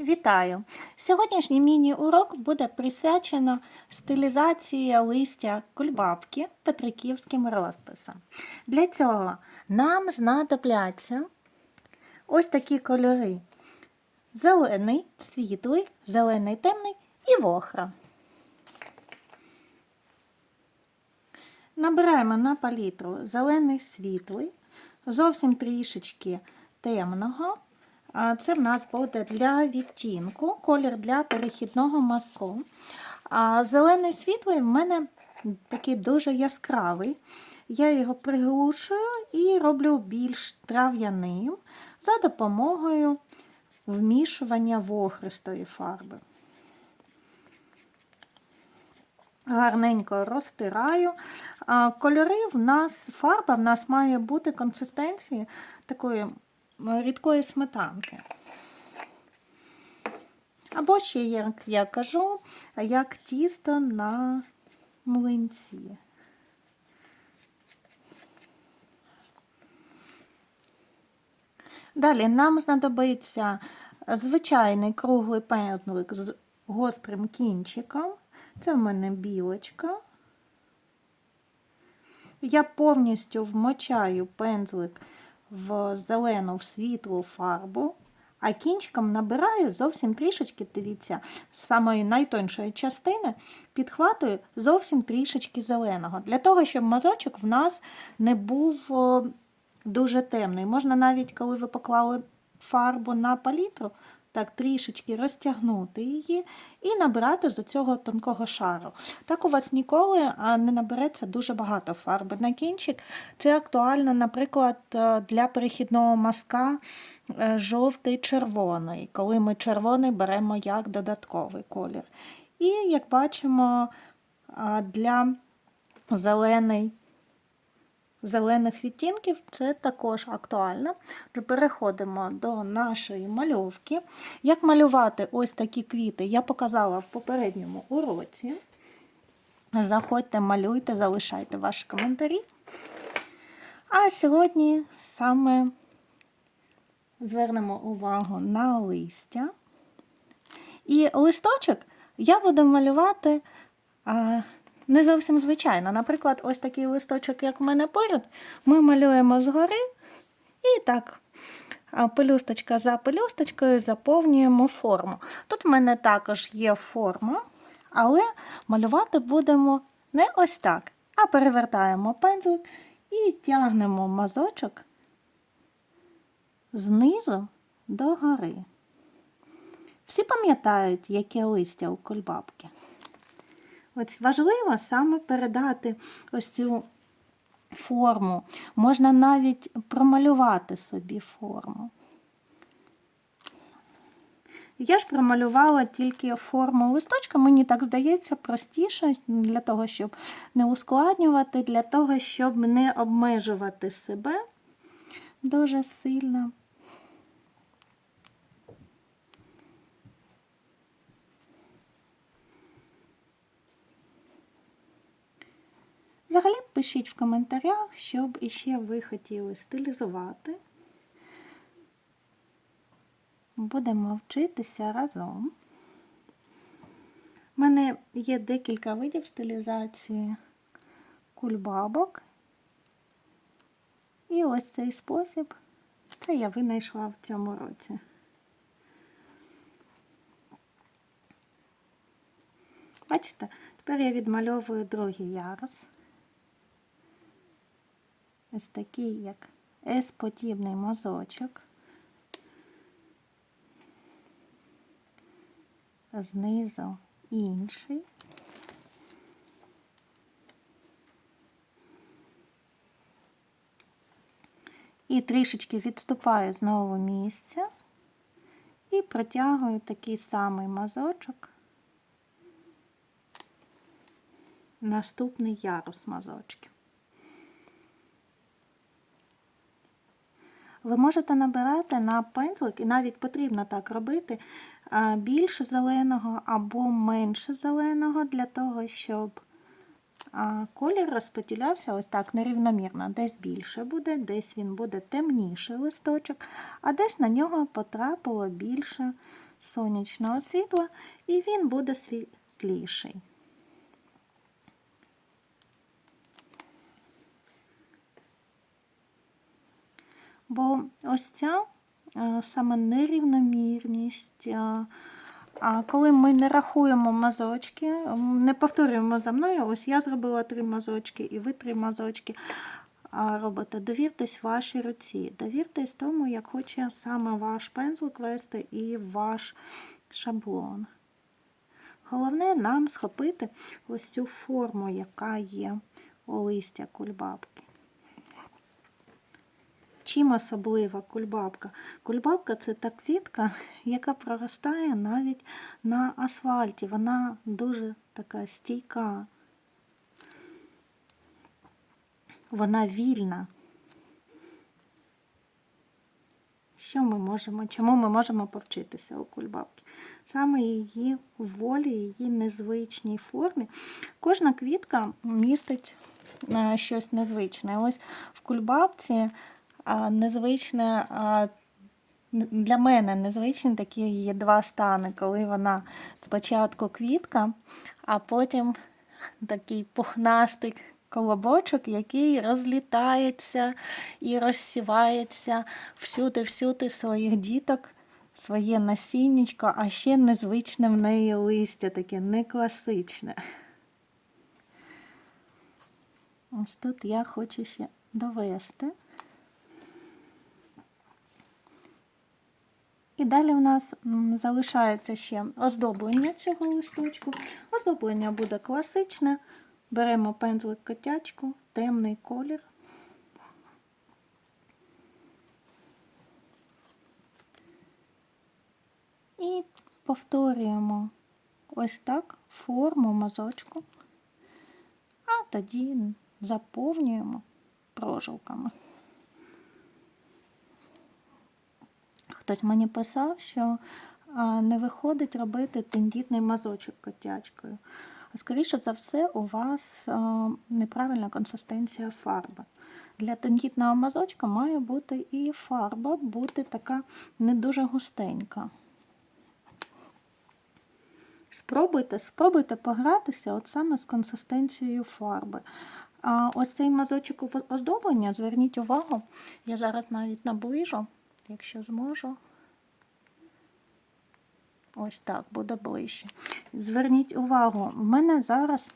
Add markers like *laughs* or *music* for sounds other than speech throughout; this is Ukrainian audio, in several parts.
Вітаю! Сьогоднішній міні-урок буде присвячено стилізації листя кульбабки петриківським розписом. Для цього нам знадобляться ось такі кольори: зелений, світлий, зелений темний і вохра. Набираємо на палітру зелений світлий, зовсім трішечки темного. Це в нас буде для відтінку, колір для перехідного мазку. А зелений світлий в мене такий дуже яскравий. Я його приглушую і роблю більш трав'яним за допомогою вмішування вохристої фарби. Гарненько розтираю. Кольори в нас, фарба в нас має бути консистенції такої рідкої сметанки. Або ще, як я кажу, як тісто на млинці. Далі нам знадобиться звичайний круглий пензлик з гострим кінчиком. Це в мене білочка. Я повністю вмочаю пензлик в зелену, в світлу фарбу, а кінчиком набираю зовсім трішечки, дивіться, з самої найтоншої частини підхватую зовсім трішечки зеленого. Для того, щоб мазочок в нас не був дуже темний. Можна навіть, коли ви поклали фарбу на палітру, так трішечки розтягнути її і набирати з цього тонкого шару. Так у вас ніколи не набереться дуже багато фарби на кінчик. Це актуально, наприклад, е, для перехідного мазка е, жовтий-червоний, коли ми червоний беремо як додатковий колір. І, як бачимо, для зелений зелених відтінків це також актуально. Переходимо до нашої мальовки. Як малювати ось такі квіти, я показала в попередньому уроці. Заходьте, малюйте, залишайте ваші коментарі. А сьогодні саме звернемо увагу на листя. І листочок я буду малювати не зовсім звичайно. Наприклад, ось такий листочок, як у мене поряд, ми малюємо згори і так, пелюсточка за пелюсточкою заповнюємо форму. Тут в мене також є форма, але малювати будемо не ось так, а перевертаємо пензлик і тягнемо мазочок знизу до гори. Всі пам'ятають, яке листя у кульбабки. Ось важливо саме передати ось цю форму. Можна навіть промалювати собі форму. Я ж промалювала тільки форму листочка, мені так здається, простіше для того, щоб не ускладнювати, для того, щоб не обмежувати себе дуже сильно. Пишіть в коментарях, щоб іще ви хотіли стилізувати. Будемо вчитися разом. У мене є декілька видів стилізації кульбабок. І ось цей спосіб, це я винайшла в цьому році. Бачите, тепер я відмальовую другий ярус ось такий, як С-подібний мазочок. Знизу інший. І трішечки відступаю знову місця і протягую такий самий мазочок, наступний ярус мазочків. Ви можете набирати на пензлик, і навіть потрібно так робити, більше зеленого або менше зеленого, для того, щоб колір розподілявся ось так нерівномірно. Десь більше буде, десь він буде темніший листочок, а десь на нього потрапило більше сонячного світла, і він буде світліший. Бо ось ця е, саме нерівномірність. е, А коли ми не рахуємо мазочки, не повторюємо за мною, ось я зробила три мазочки, і ви три мазочки робите. Довіртесь вашій руці, довіртесь тому, як хоче саме ваш пензлик вести і ваш шаблон. Головне нам схопити ось цю форму, яка є у листя кульбабки. Чим особлива кульбабка? Кульбабка це та квітка, *laughs* яка проростає навіть на асфальті. Вона дуже така стійка. Вона вільна. Що ми можемо, чому ми можемо повчитися у кульбабки? Саме її волі, її незвичній формі. Кожна квітка містить е, щось незвичне. Ось в кульбабці незвичне для мене незвичні такі є два стани, коли вона спочатку квітка, а потім такий пухнастий колобочок, який розлітається і розсівається всюди-всюди своїх діток, своє насіннячко, а ще незвичне в неї листя, таке не класичне. Ось тут я хочу ще довести. І далі в нас залишається ще оздоблення цього листочку. Оздоблення буде класичне. Беремо пензлик котячку, темний колір. І повторюємо ось так форму мазочку, а тоді заповнюємо прожилками. Хтось мені писав, що не виходить робити тендітний мазочок котячкою. Скоріше за все, у вас неправильна консистенція фарби. Для тендітного мазочка має бути і фарба бути така не дуже густенька. Спробуйте, спробуйте погратися от саме з консистенцією фарби. А ось цей мазочок оздоблення, зверніть увагу, я зараз навіть наближу, якщо зможу. Ось так буде ближче. Зверніть увагу, в мене зараз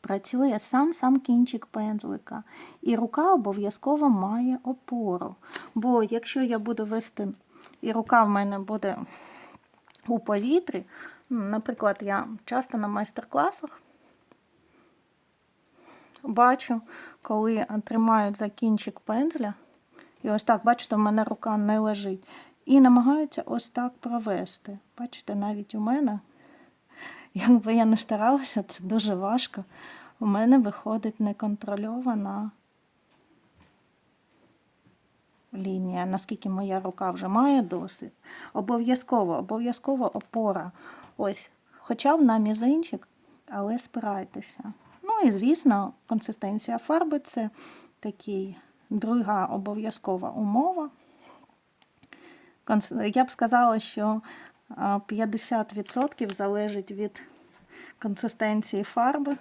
працює сам сам кінчик пензлика, і рука обов'язково має опору. Бо якщо я буду вести, і рука в мене буде у повітрі, наприклад, я часто на майстер-класах бачу, коли тримають за кінчик пензля, і ось так, бачите, в мене рука не лежить. І намагаються ось так провести. Бачите, навіть у мене, якби я не старалася, це дуже важко. У мене виходить неконтрольована лінія, наскільки моя рука вже має досвід. Обов'язково, обов'язково опора. Ось, хоча б на мізинчик, але спирайтеся. Ну і, звісно, консистенція фарби це такий друга обов'язкова умова. Я б сказала, що 50% залежить від консистенції фарби,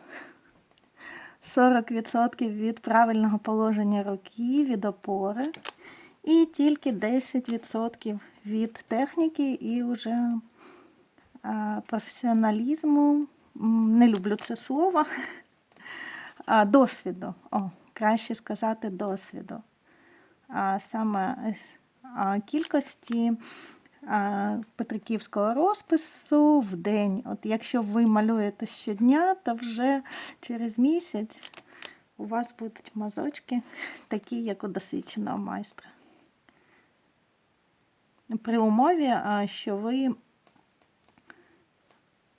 40% від правильного положення руки, від опори, і тільки 10% від техніки і вже професіоналізму. Не люблю це слово. Досвіду. О, краще сказати досвіду. А саме кількості петриківського розпису в день. От якщо ви малюєте щодня, то вже через місяць у вас будуть мазочки, такі, як у досвідченого майстра. При умові, що ви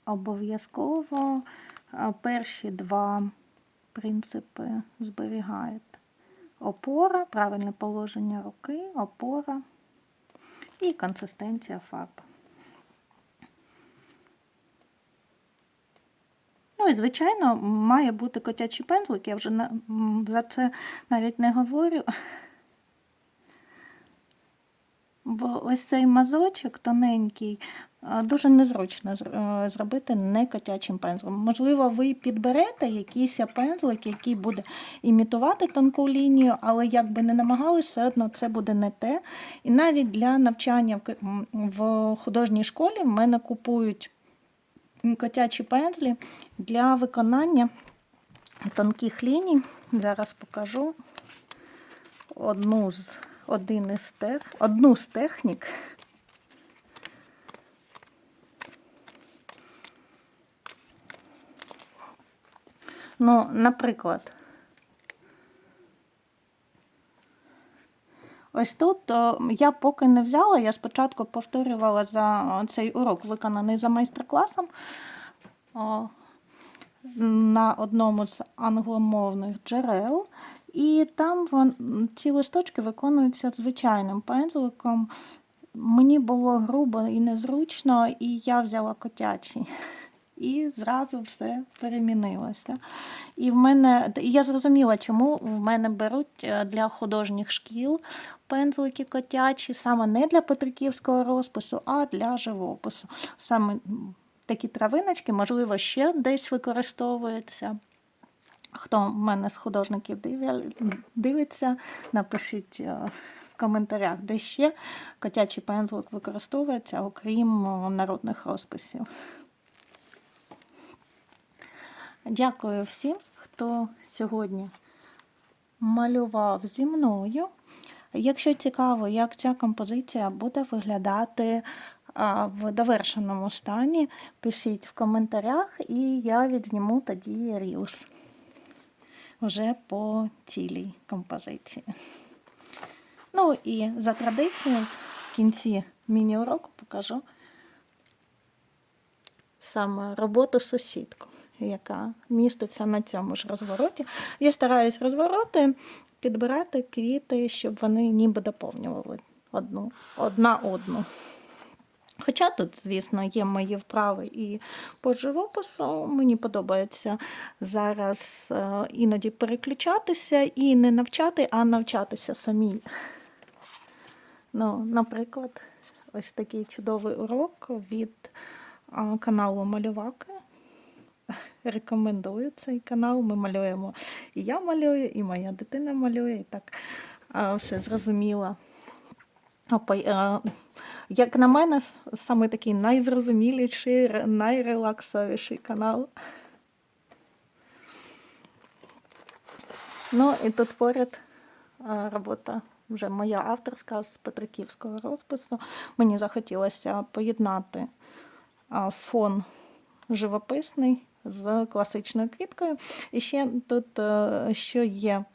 обов'язково перші два принципи зберігаєте. Опора, правильне положення руки, опора і консистенція фарби. Ну і, звичайно, має бути котячий пензлик, я вже за це навіть не говорю. бо ось цей мазочок тоненький. Дуже незручно е, зробити не котячим пензлем. Можливо, ви підберете якийсь пензлик, який буде імітувати тонку лінію, але як би не намагались, все одно це буде не те. І навіть для навчання в художній школі в мене купують котячі пензлі для виконання тонких ліній. Зараз покажу одну з, один із тех, одну з технік. Ну, наприклад, ось тут я поки не взяла, я спочатку повторювала за цей урок, виконаний за майстер-класом. На одному з англомовних джерел, і там вон, ці листочки виконуються звичайним пензликом. Мені було грубо і незручно, і я взяла котячий. І зразу все перемінилося. І в мене я зрозуміла, чому в мене беруть е, для художніх шкіл пензлики котячі, саме не для петриківського розпису, а для живопису. Саме такі травиночки, можливо, ще десь використовуються. Хто в мене з художників дивиться, напишіть е, в коментарях, де ще котячий пензлик використовується, окрім народних розписів. Дякую всім, хто сьогодні малював зі мною. Якщо цікаво, як ця композиція буде виглядати в довершеному стані, пишіть в коментарях, і я відзніму тоді рілс вже по цілій композиції. Ну і за традицією в кінці міні-уроку покажу саме роботу сусідку, яка міститься на цьому ж розвороті. Я стараюсь розвороти підбирати квіти, щоб вони ніби доповнювали одну, одна одну. Хоча тут, звісно, є мої вправи і по живопису, мені подобається зараз е, іноді переключатися і не навчати, а навчатися самій. Ну, наприклад, ось такий чудовий урок від каналу Малюваки. Рекомендую цей канал. Ми малюємо. І я малюю, і моя дитина малює, і так все зрозуміло. Як на мене, саме такий найзрозуміліший, найрелаксовіший канал. Ну і тут поряд робота вже моя авторська з Петриківського розпису. Мені захотілося поєднати фон живописний з класичною квіткою. І ще тут, е, що є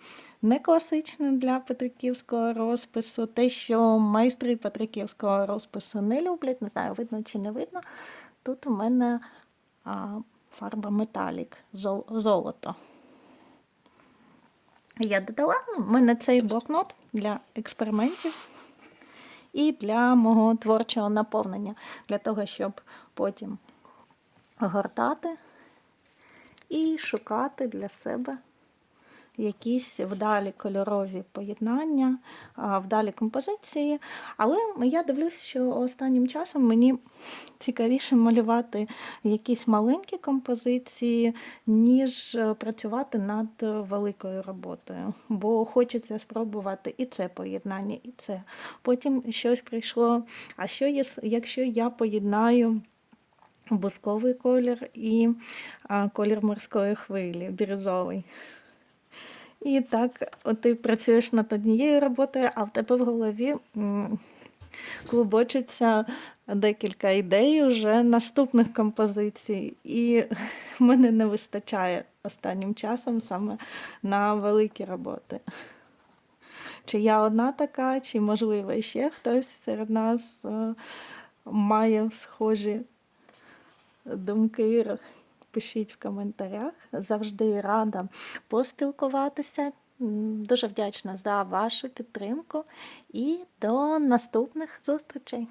не класичне для Петриківського розпису, те, що майстри Петриківського розпису не люблять, не знаю, видно чи не видно. Тут у мене фарба металік, зол- золото. Я додала, ну, в мене цей блокнот для експериментів і для мого творчого наповнення, для того, щоб потім гортати і шукати для себе якісь вдалі кольорові поєднання, вдалі композиції. Але я дивлюсь, що останнім часом мені цікавіше малювати якісь маленькі композиції, ніж е, працювати над великою роботою. Бо хочеться спробувати і це поєднання, і це. Потім щось прийшло. А що якщо я поєднаю бусковий колір і колір морської хвилі, бірюзовий. І так, от ти працюєш над однією роботою, а в тебе в голові клубочиться декілька ідей вже наступних композицій. І *laughs* мене не вистачає останнім часом саме на великі роботи. Чи я одна така, чи, можливо, ще хтось серед нас е, має схожі думки. Пишіть в коментарях. Завжди рада поспілкуватися. Дуже вдячна за вашу підтримку і до наступних зустрічей.